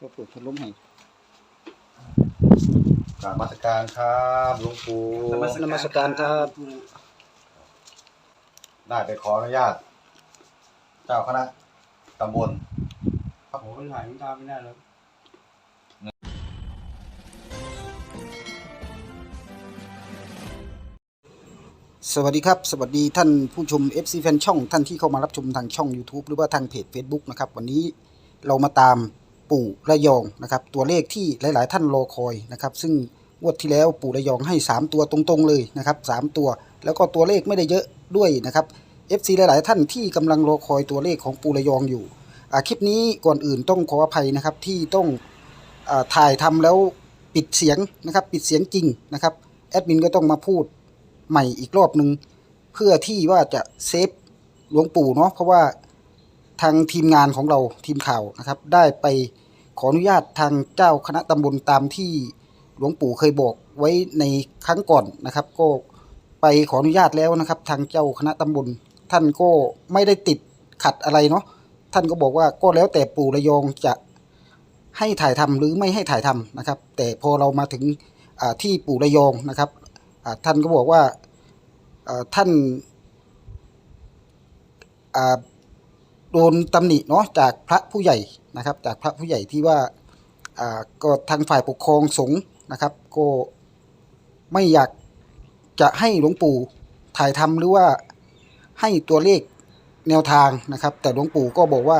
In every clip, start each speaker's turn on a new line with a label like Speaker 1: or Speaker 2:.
Speaker 1: ก็เปิดพัดลมให้
Speaker 2: กราบนมาสการครับหลวงปู่
Speaker 1: นมัสการครับ
Speaker 2: ได้ไปขออนุญาต เจ้าคณะตำบล
Speaker 3: โอ้โหหลายมันตามไม่ได้แล้ว
Speaker 1: สวัสดีครับ สวัสดีท่านผู้ชม FC แฟนช่อง ท่านที่เข้ามารับชมทางช่อง YouTube หรือว่าทางเพจ Facebook นะครับ วันนี้เรามาตาม ปู่ระยองนะครับ ตัวเลขที่หลาย ๆ ท่านรอคอยนะครับ ซึ่งงวดที่แล้วปู่ระยองให้ 3 ตัวตรงๆเลยนะครับ 3 ตัว แล้วก็ตัวเลขไม่ได้เยอะด้วยนะครับ FC หลาย ๆ ท่านที่กำลังรอคอยตัวเลขของปู่ระยองอยู่คลิปนี้ก่อนอื่นต้องขออภัยนะครับที่ต้องอถ่ายทำแล้วปิดเสียงนะครับ ปิดเสียงจริงนะครับแอดมินก็ต้องมาพูดใหม่อีกรอบหนึ่งเพื่อที่ว่าจะเซฟหลวงปู่เนาะเพราะว่าทางทีมงานของเราทีมข่าวนะครับ ได้ไป ขออนุญาตทางเจ้าคณะตำบลตามที่หลวงปู่เคยบอกไว้ในครั้งก่อนนะครับ ก็ไปขออนุญาตแล้วนะครับ ทางเจ้าคณะตำบลท่านก็ไม่ได้ติดขัดอะไรเนาะท่านก็บอกว่าก็แล้วแต่ปู่ระยองจะให้ถ่ายทำหรือไม่ให้ถ่ายทำนะครับ แต่พอเรามาถึงที่ปู่ระยองนะครับท่านก็บอกว่าอ่าท่านอ่า โดนตำหนิเนาะจากพระผู้ใหญ่นะครับ จากพระผู้ใหญ่ที่ว่าอ่าก็ทางฝ่ายปกครองสงฆ์นะครับ ก็ไม่อยากจะให้หลวงปู่ถ่ายทำหรือว่าให้ตัวเลขแนวทางนะครับ แต่หลวงปู่ก็บอกว่า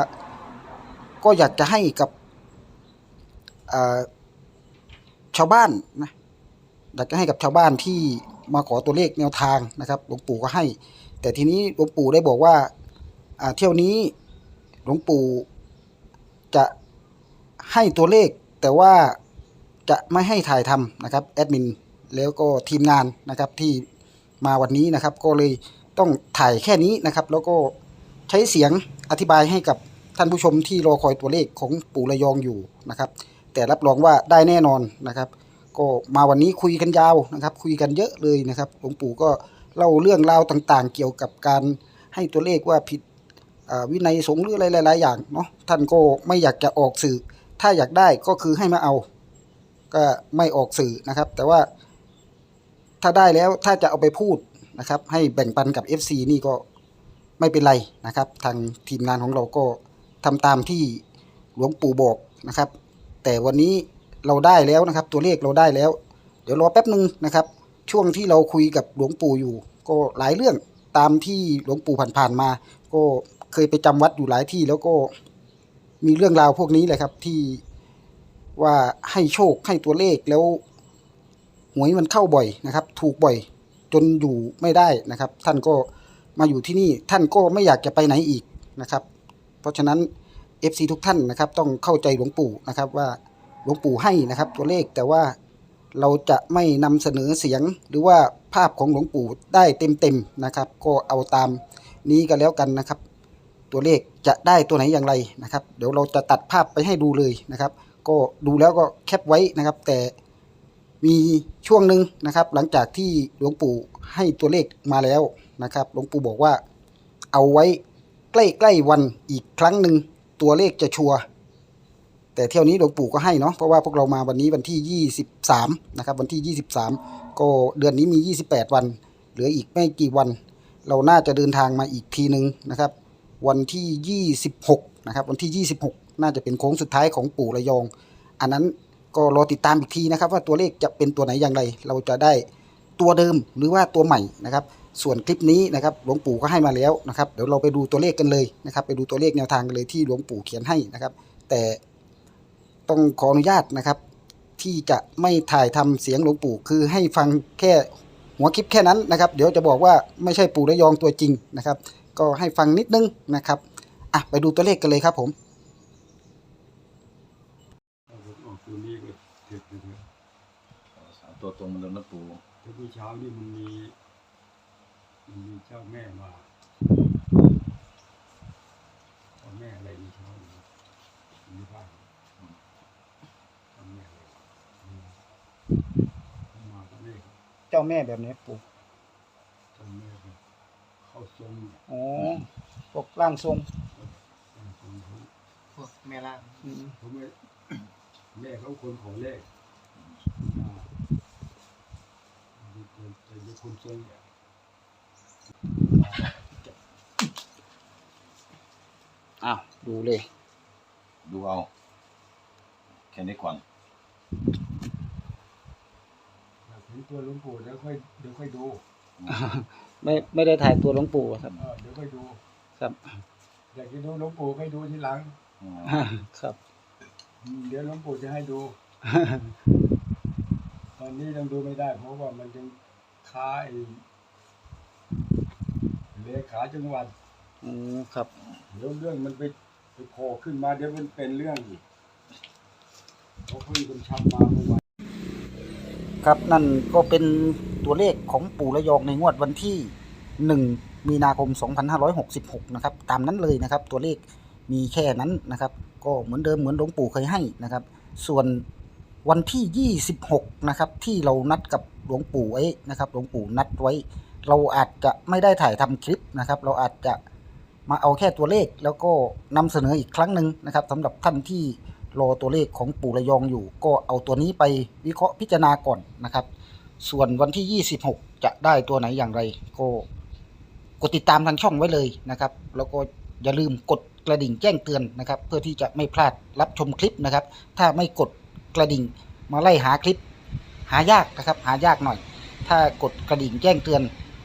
Speaker 1: ก็อยากจะให้กับชาวบ้านนะอยากจะให้กับชาวบ้านที่มาขอตัวเลขแนวทางนะครับ หลวงปู่ก็ให้ แต่ทีนี้หลวงปู่ได้บอกว่า เที่ยวนี้หลวงปู่จะให้ตัวเลข แต่ว่าจะไม่ให้ถ่ายทำนะครับแอดมินแล้วก็ทีมงานนะครับที่มาวันนี้นะครับ ก็เลยต้องถ่ายแค่นี้นะครับ แล้วก็ใช้เสียงอธิบายให้กับท่านผู้ชมที่รอคอยตัวเลขของปู่ระยองอยู่นะครับ แต่รับรองว่าได้แน่นอนนะครับ ก็มาวันนี้คุยกันยาวนะครับ คุยกันเยอะเลยนะครับหลวงปู่ก็เล่าเรื่องราวต่างๆ เกี่ยวกับการให้ตัวเลขว่าผิด วินัยสงฆ์หรืออะไรหลาย ๆ อย่างเนาะท่านก็ไม่อยากจะออกสื่อ ถ้าอยากได้ก็คือให้มาเอา ก็ไม่ออกสื่อนะครับ แต่ว่าถ้าได้แล้วถ้าจะเอาไปพูดนะครับ ให้แบ่งปันกับ FC นี่ก็ไม่เป็นไรนะครับ ทางทีมงานของเราก็ทำตามที่หลวงปู่บอกนะครับ แต่วันนี้เราได้แล้วนะครับ ตัวเลขเราได้แล้ว เดี๋ยวรอแป๊บหนึ่งนะครับ ช่วงที่เราคุยกับหลวงปู่อยู่ ก็หลายเรื่องตามที่หลวงปู่ผ่านๆมา ก็ เคยไปจำวัดอยู่หลายที่แล้วก็มีเรื่องราวพวกนี้แหละครับ ที่ว่าให้โชคให้ตัวเลขแล้วหวยมันเข้าบ่อยนะครับ ถูกบ่อยจนอยู่ไม่ได้นะครับ ท่านก็มาอยู่ที่นี่ท่านก็ไม่อยากจะไปไหนอีกนะครับ เพราะฉะนั้น FC ทุกท่านนะครับ ต้องเข้าใจหลวงปู่นะครับว่าหลวงปู่ให้นะครับ ตัวเลขแต่ว่าเราจะไม่นำเสนอเสียงหรือว่าภาพของหลวงปู่ได้เต็มๆนะครับ ก็เอาตามนี้กันแล้วกันนะครับ ตัวเลขจะได้ตัวไหนอย่างไรนะครับ เดี๋ยวเราจะตัดภาพไปให้ดูเลยนะครับ ก็ดูแล้วก็แคปไว้นะครับ แต่มีช่วงหนึ่งนะครับ หลังจากที่หลวงปู่ให้ตัวเลขมาแล้วนะครับ หลวงปู่บอกว่าเอาไว้ใกล้ๆวันอีกครั้งหนึ่งตัวเลขจะชัวร์แต่เที่ยวนี้หลวงปู่ก็ให้เนาะเพราะว่าพวกเรามาวันนี้วันที่ 23 นะครับ วันที่ 23 ก็เดือนนี้มี 28 วัน เหลืออีกไม่กี่วัน เราน่าจะเดินทางมาอีกทีหนึ่งนะครับ วันที่ 26 นะครับ วันที่ 26 น่าจะเป็นโค้งสุดท้ายของปู่ระยอง อันนั้นก็รอติดตามอีกทีนะครับว่าตัวเลขจะเป็นตัวไหนอย่างไร เราจะได้ตัวเดิมหรือว่าตัวใหม่นะครับ ส่วนคลิปนี้นะครับหลวงปู่ก็ให้มาแล้วนะครับ เดี๋ยวเราไปดูตัวเลขกันเลยนะครับ ไปดูตัวเลขแนวทางกันเลยที่หลวงปู่เขียนให้นะครับ แต่ต้องขออนุญาตนะครับ ที่จะไม่ถ่ายทำเสียงหลวงปู่คือให้ฟังแค่หัวคลิปแค่นั้นนะครับ เดี๋ยวจะบอกว่าไม่ใช่ปู่ระยองตัวจริงนะครับ ก็ให้ฟังนิดนึงนะครับอะไปดูตัวเลขกันเลยครับผม
Speaker 3: เอาผมออกตัวนี้ก็เด็ดเลย
Speaker 2: สามตัวตรงเหมันเดิมนะปู่
Speaker 3: แต่เมื่อเช้านี่มันมีมันมีเจ้าแม่มาเจ้าแม่อะไรมีเช้านี้มีบ้านเจ้าแม่อะไรอืมเขามาก็เลข
Speaker 1: เจ้าแม่แบบนี้ปู่
Speaker 3: เจ้าแม่ก็เข้า ทรงเนี่ย
Speaker 1: อ๋อพวกร่างทรง
Speaker 3: เข้าทรงเขา
Speaker 4: พวกแม่ล่าง
Speaker 1: อืม
Speaker 3: เขาไม่แม่เขาคนของเลขอ่าเป็นเป็นคนทรงเนี่ย
Speaker 1: อ้าวดูเลย
Speaker 2: ดูเอา แค่นี้ก่อน
Speaker 3: อยากเห็นตัวหลวงปู่เดี๋ยวค่อยเดี๋ยวค่อยดู
Speaker 1: ไม่ไม่ได้ถ่ายตัวหลวงปู่ครับ
Speaker 3: เออเดี๋ยวค่อยดู
Speaker 1: ครับ
Speaker 3: อยากจะดูหลวงปู่ค่อยดูทีหลัง
Speaker 2: อืม
Speaker 1: ครับ
Speaker 3: อืมเดี๋ยวหลวงปู่จะให้ดู ตอนนี้ยังดูไม่ได้ เพราะว่ามันยังค้าไอ้เลขาจังหวัด
Speaker 1: อืมครับ
Speaker 3: เดี๋ยวเรื่องมันไปไปโผล่ขึ้นมาเดี๋ยวมันเป็นเรื่องอีกเขาเพิ่งกำชับมาเมื่อวาน
Speaker 1: ครับนั่นก็เป็น ตัวเลขของปู่ระยองในงวดวันที่ 1 มีนาคม 2566 นะครับ ตามนั้นเลยนะครับ ตัวเลขมีแค่นั้นนะครับ ก็เหมือนเดิมเหมือนหลวงปู่เคยให้นะครับ ส่วนวันที่ 26 นะครับ ที่เรานัดกับหลวงปู่ไว้นะครับ หลวงปู่นัดไว้ เราอาจจะไม่ได้ถ่ายทำคลิปนะครับ เราอาจจะมาเอาแค่ตัวเลขแล้วก็นำเสนออีกครั้งหนึ่งนะครับสำหรับท่านที่รอตัวเลขของปู่ระยองอยู่ ก็เอาตัวนี้ไปวิเคราะห์พิจารณาก่อนนะครับ ส่วนวันที่ 26 จะได้ตัวไหนอย่างไร ก็กดติดตามทางช่องไว้เลยนะครับ แล้วก็อย่าลืมกดกระดิ่งแจ้งเตือนนะครับ เพื่อที่จะไม่พลาดรับชมคลิปนะครับ ถ้าไม่กดกระดิ่งมาไล่หาคลิป หายากนะครับ หายากหน่อย ถ้ากดกระดิ่งแจ้งเตือน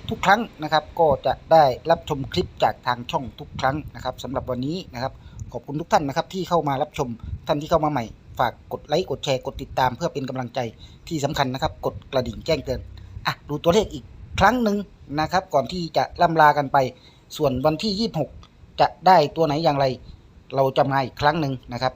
Speaker 1: ทุกครั้งนะครับ ก็จะได้รับชมคลิปจากทางช่องทุกครั้งนะครับสำหรับวันนี้นะครับ ขอบคุณทุกท่านนะครับที่เข้ามารับชมท่านที่เข้ามาใหม่ ฝากกดไลค์กดแชร์กดติดตามเพื่อเป็นกำลังใจที่สำคัญนะครับ กดกระดิ่งแจ้งเตือนอะดูตัวเลขอีกครั้งหนึ่งนะครับ ก่อนที่จะล่ำลากันไป ส่วนวันที่ 26 จะได้ตัวไหนอย่างไร เราจะมาอีกครั้งหนึ่งนะครับ